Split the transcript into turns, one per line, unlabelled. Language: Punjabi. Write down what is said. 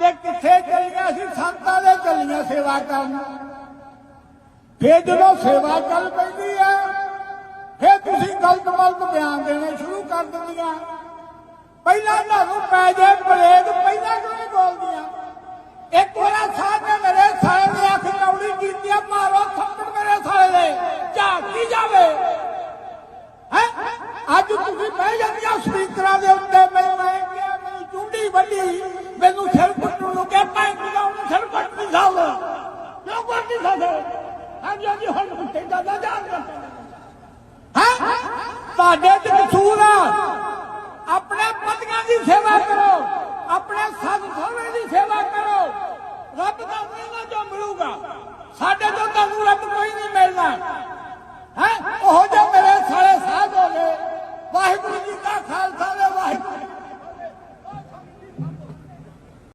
ਤੇ ਕਿੱਥੇ ਚੱਲੀਆਂ ਸੀ, ਸੰਤਾਂ ਦੇ ਚੱਲੀਆਂ ਸੇਵਾ ਕਰਨ। ਫੇਰ ਜਦੋਂ ਸੇਵਾ ਚੱਲ ਪੈਂਦੀ ਆ, ਫੇਰ ਤੁਸੀਂ ਗਲਤ ਮਲਤ ਬਿਆਨ ਦੇਣੇ ਸ਼ੁਰੂ ਕਰ ਦਿੰਦੀਆਂ। ਪਹਿਲਾਂ ਤੁਹਾਨੂੰ ਪੈ ਜੇ ਬਲੇਦ ਪਹਿਲਾਂ ਕਿਉਂ ਨਹੀਂ ਬੋਲਦੀਆਂ? ਇੱਕ ਵਾਰਾ ਸਾਧ ਨੇ ਮੇਰੇ ਸਾਲੇ ਦੀ ਅੱਖ ਕੌੜੀ ਕੀਤੀ ਆ, ਮਾਰੋ ਥੱਪੜ ਮੇਰੇ ਸਾਲੇ ਦੇ, ਝਾਕੀ ਜਾਵੇ? ਹੈ? ਅੱਜ ਤੁਸੀਂ ਬਹਿ ਜਾਂਦੀਆਂ ਸਪੀਕਰਾਂ ਕਿਉਂ ਕੁੱਟ ਹਾਂਜੀ ਹਾਂਜੀ, ਹੁਣ ਕੁੱਟੇ ਜਾਂਦਾ ਜਾਣ ਹੈ? ਤੁਹਾਡੇ ਚ ਕਸੂਰ ਆ। ਆਪਣੇ ਪਤੀਆਂ ਦੀ ਸੇਵਾ ਕਰੋ। ਆਪਣੇ ਸੱਸ ਸਹੁਰੇ ਦੀ ਸੇਵਾ ਕਰੋ। ਰੱਬ ਦਾ ਉਹਨਾਂ ਜੋ ਮਿਲੂਗਾ, ਸਾਡੇ ਤੋਂ ਤੁਹਾਨੂੰ ਰੱਬ ਕੋਈ ਨਹੀਂ ਮਿਲਣਾ। ਹੈ? ਉਹ ਜੇ ਮੇਰੇ ਸਾਲੇ ਸਾਧ ਹੋ ਗਏ। ਵਾਹਿਗੁਰੂ ਜੀ ਦਾ ਖਾਲਸਾ।